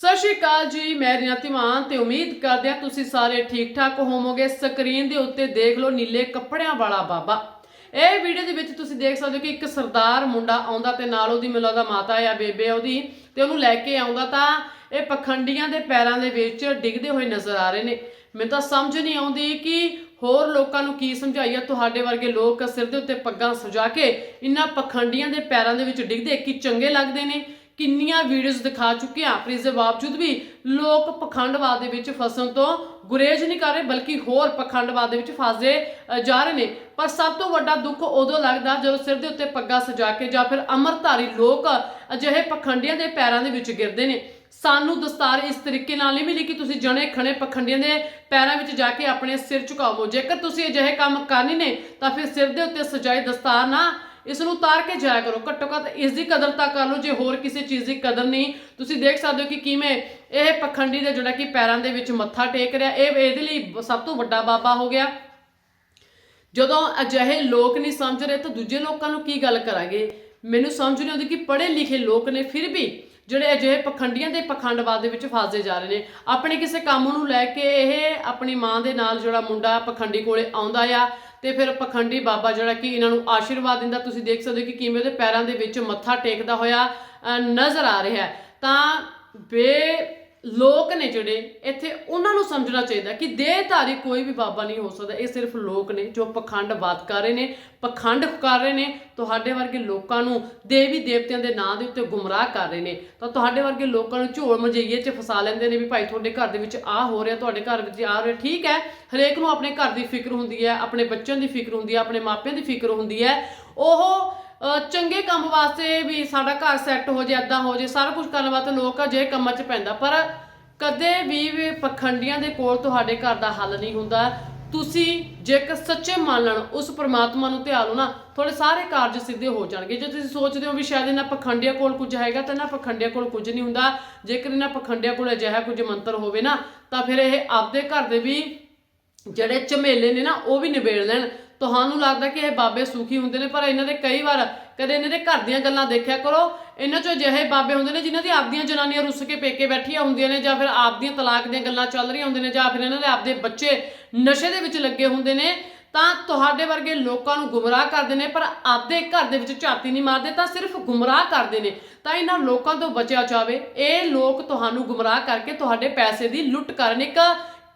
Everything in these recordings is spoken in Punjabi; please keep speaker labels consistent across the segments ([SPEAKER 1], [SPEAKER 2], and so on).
[SPEAKER 1] ਸਤਿ ਸ਼੍ਰੀ ਅਕਾਲ ਜੀ, ਮੈਂ ਰੀਨਾ ਤਿਵਾਨ ਤੇ ਉਮੀਦ ਕਰਦੇ ਹਾਂ ਤੁਸੀਂ ਸਾਰੇ ਠੀਕ ਠਾਕ ਹੋਵੋਗੇ। ਸਕਰੀਨ ਦੇ ਉੱਤੇ ਦੇਖ ਲਓ ਨੀਲੇ ਕੱਪੜਿਆਂ ਵਾਲਾ ਬਾਬਾ। ਇਹ ਵੀਡੀਓ ਦੇ ਵਿੱਚ ਤੁਸੀਂ ਦੇਖ ਸਕਦੇ ਹੋ ਕਿ ਇੱਕ ਸਰਦਾਰ ਮੁੰਡਾ ਆਉਂਦਾ ਤੇ ਨਾਲ ਉਹਦੀ ਮੈਨੂੰ ਲੱਗਦਾ ਮਾਤਾ ਆ ਬੇਬੇ ਉਹਦੀ ਤੇ ਉਹਨੂੰ ਲੈ ਕੇ ਆਉਂਦਾ ਤਾਂ ਇਹ ਪਖੰਡੀਆਂ ਦੇ ਪੈਰਾਂ ਦੇ ਵਿੱਚ ਡਿੱਗਦੇ ਹੋਏ ਨਜ਼ਰ ਆ ਰਹੇ ਨੇ। ਮੈਨੂੰ ਤਾਂ ਸਮਝ ਨਹੀਂ ਆਉਂਦੀ ਕਿ ਹੋਰ ਲੋਕਾਂ ਨੂੰ ਕੀ ਸਮਝਾਈਏ, ਤੁਹਾਡੇ ਵਰਗੇ ਲੋਕ ਸਿਰ ਦੇ ਉੱਤੇ ਪੱਗਾਂ ਸਜਾ ਕੇ ਇਹਨਾਂ ਪਖੰਡੀਆਂ ਦੇ ਪੈਰਾਂ ਦੇ ਵਿੱਚ ਡਿੱਗਦੇ, ਕੀ ਚੰਗੇ ਲੱਗਦੇ ਨੇ? ਕਿੰਨੀਆਂ ਵੀਡੀਓਜ਼ ਦਿਖਾ ਚੁੱਕੇ ਹਾਂ ਪਰ ਇਸ ਦੇ ਬਾਵਜੂਦ ਵੀ ਲੋਕ ਪਖੰਡਵਾਦ ਦੇ ਵਿੱਚ ਫਸਣ ਤੋਂ ਗੁਰੇਜ਼ ਨਹੀਂ ਕਰ ਰਹੇ, ਬਲਕਿ ਹੋਰ ਪਖੰਡਵਾਦ ਦੇ ਵਿੱਚ ਫਸਦੇ ਜਾ ਰਹੇ ਨੇ। ਪਰ ਸਭ ਤੋਂ ਵੱਡਾ ਦੁੱਖ ਉਦੋਂ ਲੱਗਦਾ ਜਦੋਂ ਸਿਰ ਦੇ ਉੱਤੇ ਪੱਗਾ ਸਜਾ ਕੇ ਜਾਂ ਫਿਰ ਅਮਰਧਾਰੀ ਲੋਕ ਅਜਿਹੇ ਪਖੰਡੀਆਂ ਦੇ ਪੈਰਾਂ ਦੇ ਵਿੱਚ ਗਿਰਦੇ ਨੇ। ਸਾਨੂੰ ਦਸਤਾਰ ਇਸ ਤਰੀਕੇ ਨਾਲ ਨਹੀਂ ਮਿਲੀ ਕਿ ਤੁਸੀਂ ਜਣੇ ਖਣੇ ਪਖੰਡੀਆਂ ਦੇ ਪੈਰਾਂ ਵਿੱਚ ਜਾ ਕੇ ਆਪਣੇ ਸਿਰ ਝੁਕਾਵੋ ਜੇਕਰ ਤੁਸੀਂ ਅਜਿਹੇ ਕੰਮ ਕਰਨੇ ਨੇ, ਤਾਂ ਫਿਰ ਸਿਰ ਦੇ ਉੱਤੇ ਸਜਾਈ ਦਸਤਾਰ ਨਾ ਇਸ ਨੂੰ ਉਤਾਰ ਕੇ ਜਾਇਆ ਕਰੋ। ਘੱਟੋ ਘੱਟ ਇਸ ਦੀ ਕਦਰ ਤਾਂ ਕਰ ਲਓ, ਜੇ ਹੋਰ ਕਿਸੇ ਚੀਜ਼ ਦੀ ਕਦਰ ਨਹੀਂ। ਤੁਸੀਂ ਦੇਖ ਸਕਦੇ ਹੋ ਕਿ ਕਿਵੇਂ ਇਹ ਪਖੰਡੀ ਦਾ ਜਿਹੜਾ ਕਿ ਪੈਰਾਂ ਦੇ ਵਿੱਚ ਮੱਥਾ ਟੇਕ ਰਿਹਾ। ਇਹ ਇਹਦੇ ਲਈ ਸਭ ਤੋਂ ਵੱਡਾ ਬਾਬਾ ਹੋ ਗਿਆ। ਜਦੋਂ ਅਜਿਹੇ ਲੋਕ ਨਹੀਂ ਸਮਝ ਰਹੇ, ਤਾਂ ਦੂਜੇ ਲੋਕਾਂ ਨੂੰ ਕੀ ਗੱਲ ਕਰਾਂਗੇ? ਮੈਨੂੰ ਸਮਝ ਨਹੀਂ ਆਉਂਦੀ ਕਿ ਪੜ੍ਹੇ ਲਿਖੇ ਲੋਕ ਨੇ, ਫਿਰ ਵੀ ਜਿਹੜੇ ਅਜਿਹੇ ਪਖੰਡੀਆਂ ਦੇ ਪਖੰਡਵਾਦ ਦੇ ਵਿੱਚ ਫਸਦੇ ਜਾ ਰਹੇ ਨੇ। ਆਪਣੇ ਕਿਸੇ ਕੰਮ ਨੂੰ ਲੈ ਕੇ ਇਹ ਆਪਣੀ ਮਾਂ ਦੇ ਨਾਲ ਜਿਹੜਾ ਮੁੰਡਾ ਪਖੰਡੀ ਕੋਲੇ ਆਉਂਦਾ ਆ ਤੇ ਫਿਰ ਪਖੰਡੀ ਬਾਬਾ ਜਿਹੜਾ ਕਿ ਇਹਨਾਂ ਨੂੰ ਆਸ਼ੀਰਵਾਦ ਦਿੰਦਾ, ਤੁਸੀਂ ਦੇਖ ਸਕਦੇ ਹੋ ਕਿ ਕਿਵੇਂ ਉਹਦੇ ਪੈਰਾਂ ਦੇ ਵਿੱਚ ਮੱਥਾ ਟੇਕਦਾ ਹੋਇਆ ਨਜ਼ਰ ਆ ਰਿਹਾ ਤਾਂ ਬੇ ਲੋਕ ਨੇ ਜਿਹੜੇ, ਇੱਥੇ ਉਹਨਾਂ ਨੂੰ ਸਮਝਣਾ ਚਾਹੀਦਾ ਕਿ ਦੇਹਧਾਰੀ ਕੋਈ ਵੀ ਬਾਬਾ ਨਹੀਂ ਹੋ ਸਕਦਾ। ਇਹ ਸਿਰਫ ਲੋਕ ਨੇ ਜੋ ਪਖੰਡਵਾਦ ਕਰ ਰਹੇ ਨੇ, ਪਖੰਡ ਕਰ ਰਹੇ ਨੇ, ਤੁਹਾਡੇ ਵਰਗੇ ਲੋਕਾਂ ਨੂੰ ਦੇਵੀ ਦੇਵਤਿਆਂ ਦੇ ਨਾਂ ਦੇ ਉੱਤੇ ਗੁੰਮਰਾਹ ਕਰ ਰਹੇ ਨੇ। ਤਾਂ ਤੁਹਾਡੇ ਵਰਗੇ ਲੋਕਾਂ ਨੂੰ ਝੋਲ ਮਜਈਏ 'ਚ ਫਸਾ ਲੈਂਦੇ ਨੇ ਵੀ ਭਾਈ ਤੁਹਾਡੇ ਘਰ ਦੇ ਵਿੱਚ ਆ ਹੋ ਰਿਹਾ, ਤੁਹਾਡੇ ਘਰ ਵਿੱਚ ਆ ਹੋ ਰਿਹਾ। ਠੀਕ ਹੈ, ਹਰੇਕ ਨੂੰ ਆਪਣੇ ਘਰ ਦੀ ਫਿਕਰ ਹੁੰਦੀ ਹੈ, ਆਪਣੇ ਬੱਚਿਆਂ ਦੀ ਫਿਕਰ ਹੁੰਦੀ ਹੈ, ਆਪਣੇ ਮਾਪਿਆਂ ਦੀ ਫਿਕਰ ਹੁੰਦੀ ਹੈ। ਉਹ ਚੰਗੇ ਕੰਮ ਵਾਸਤੇ ਵੀ ਸਾਡਾ ਘਰ ਸੈੱਟ ਹੋ ਜੇ, ਏਦਾਂ ਹੋ ਜੇ, ਸਾਰਾ ਕੁਝ ਕਰਨ ਵਾਸਤੇ ਲੋਕ ਅਜੇ ਕੰਮਾਂ 'ਚ ਪੈਂਦਾ, ਪਰ ਕਦੇ ਵੀ ਵੀ ਪਖੰਡੀਆਂ ਦੇ ਕੋਲ ਤੁਹਾਡੇ ਘਰ ਦਾ ਹੱਲ ਨਹੀਂ ਹੁੰਦਾ। ਤੁਸੀਂ ਜੇਕਰ ਸੱਚੇ ਮੰਨ ਲੈਣ ਉਸ ਪ੍ਰਮਾਤਮਾ ਨੂੰ ਧਿਆ ਲਓ ਨਾ ਤੁਹਾਡੇ ਸਾਰੇ ਕਾਰਜ ਸਿੱਧੇ ਹੋ ਜਾਣਗੇ। ਜੇ ਤੁਸੀਂ ਸੋਚਦੇ ਹੋ ਵੀ ਸ਼ਾਇਦ ਇਹਨਾਂ ਪਖੰਡੀਆਂ ਕੋਲ ਕੁਝ ਹੈਗਾ, ਤਾਂ ਇਹਨਾਂ ਪਖੰਡੀਆਂ ਕੋਲ ਕੁਝ ਨਹੀਂ ਹੁੰਦਾ। ਜੇਕਰ ਇਹਨਾਂ ਪਖੰਡੀਆਂ ਕੋਲ ਅਜਿਹਾ ਕੁਝ ਮੰਤਰ ਹੋਵੇ ਨਾ, ਤਾਂ ਫਿਰ ਇਹ ਆਪਦੇ ਘਰ ਦੇ ਵੀ ਜਿਹੜੇ ਝਮੇਲੇ ਨੇ ਨਾ, ਉਹ ਵੀ ਨਿਬੇੜ ਲੈਣ। ਤੁਹਾਨੂੰ ਲੱਗਦਾ ਕਿ ਇਹ ਬਾਬੇ ਸੁਖੀ ਹੁੰਦੇ ਨੇ, ਪਰ ਇਹਨਾਂ ਦੇ ਕਈ ਵਾਰ ਕਦੇ ਇਹਨਾਂ ਦੇ ਘਰ ਦੀਆਂ ਗੱਲਾਂ ਦੇਖਿਆ ਕਰੋ। ਇਹਨਾਂ ਚੋਂ ਅਜਿਹੇ ਬਾਬੇ ਹੁੰਦੇ ਨੇ ਜਿਨ੍ਹਾਂ ਦੀ ਆਪਦੀਆਂ ਜਨਾਨੀਆਂ ਰੁੱਸ ਕੇ ਪੇਕੇ ਬੈਠੀਆਂ ਹੁੰਦੀਆਂ ਨੇ ਜਾਂ ਫਿਰ ਆਪਦੀਆਂ ਤਲਾਕ ਦੀਆਂ ਗੱਲਾਂ ਚੱਲ ਰਹੀਆਂ ਹੁੰਦੀਆਂ ਨੇ ਜਾਂ ਫਿਰ ਇਹਨਾਂ ਦੇ ਆਪਦੇ ਬੱਚੇ ਨਸ਼ੇ ਦੇ ਵਿੱਚ ਲੱਗੇ ਹੁੰਦੇ ਨੇ, ਤਾਂ ਤੁਹਾਡੇ ਵਰਗੇ ਲੋਕਾਂ ਨੂੰ ਗੁੰਮਰਾਹ ਕਰਦੇ ਨੇ, ਪਰ ਆਪਦੇ ਘਰ ਦੇ ਵਿੱਚ ਝਾਤੀ ਨਹੀਂ ਮਾਰਦੇ, ਤਾਂ ਸਿਰਫ ਗੁੰਮਰਾਹ ਕਰਦੇ ਨੇ। ਤਾਂ ਇਹਨਾਂ ਲੋਕਾਂ ਤੋਂ ਬਚਿਆ ਜਾਵੇ। ਇਹ ਲੋਕ ਤੁਹਾਨੂੰ ਗੁੰਮਰਾਹ ਕਰਕੇ ਤੁਹਾਡੇ ਪੈਸੇ ਦੀ ਲੁੱਟ ਕਰਨ ਇੱਕ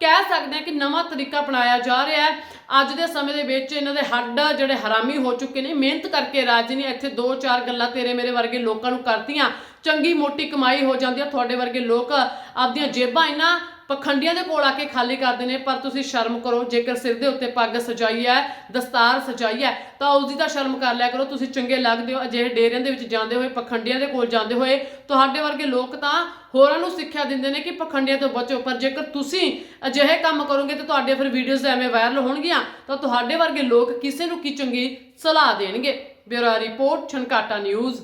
[SPEAKER 1] ਕਹਿ ਸਕਦੇ ਹਾਂ ਕਿ ਨਵਾਂ ਤਰੀਕਾ ਅਪਣਾਇਆ ਜਾ ਰਿਹਾ ਹੈ। ਅੱਜ ਦੇ ਸਮੇਂ ਦੇ ਵਿੱਚ ਇਹਨਾਂ ਦੇ ਹੱਡ ਜਿਹੜੇ ਹਰਾਮੀ ਹੋ ਚੁੱਕੇ ਨੇ। ਮਿਹਨਤ ਕਰਕੇ ਰਾਜ ਨੇ ਇੱਥੇ ਦੋ ਚਾਰ ਗੱਲਾਂ ਤੇਰੇ ਮੇਰੇ ਵਰਗੇ ਲੋਕਾਂ ਨੂੰ ਕਰਤੀਆਂ। ਚੰਗੀ ਮੋਟੀ ਕਮਾਈ ਹੋ ਜਾਂਦੀ ਆ, ਤੁਹਾਡੇ ਵਰਗੇ ਲੋਕ ਆਪਦੀਆਂ ਜੇਬਾਂ ਇਹਨਾਂ ਪਖੰਡੀਆਂ ਦੇ ਕੋਲ ਆ ਕੇ ਖਾਲੀ ਕਰਦੇ ਨੇ, ਪਰ ਤੁਸੀਂ ਸ਼ਰਮ ਕਰੋ, ਜੇਕਰ ਸਿਰ ਦੇ ਉੱਤੇ ਪੱਗ ਸਜਾਈ ਹੈ, ਦਸਤਾਰ ਸਜਾਈ ਹੈ, ਤਾਂ ਉਸ ਦੀ ਤਾਂ ਸ਼ਰਮ ਕਰ ਲਿਆ ਕਰੋ, ਤੁਸੀਂ ਚੰਗੇ ਲੱਗਦੇ ਹੋ, ਅਜਿਹੇ ਡੇਰਿਆਂ ਦੇ ਵਿੱਚ ਜਾਂਦੇ ਹੋਏ, ਪਖੰਡੀਆਂ ਦੇ ਕੋਲ ਜਾਂਦੇ ਹੋਏ, ਤੁਹਾਡੇ ਵਰਗੇ ਲੋਕ ਤਾਂ ਹੋਰਾਂ ਨੂੰ ਸਿੱਖਿਆ ਦਿੰਦੇ ਨੇ ਕਿ ਪਖੰਡੀਆਂ ਤੋਂ ਬਚੋ, ਪਰ ਜੇਕਰ ਤੁਸੀਂ ਅਜਿਹੇ ਕੰਮ ਕਰੋਗੇ ਤਾਂ ਤੁਹਾਡੇ ਫਿਰ ਵੀਡੀਓਜ਼ ਐਵੇਂ ਵਾਇਰਲ ਹੋਣਗੀਆਂ, ਤਾਂ ਤੁਹਾਡੇ ਵਰਗੇ ਲੋਕ ਕਿਸੇ ਨੂੰ ਕੀ ਚੰਗੀ ਸਲਾਹ ਦੇਣਗੇ? Bureau report Chhankata news.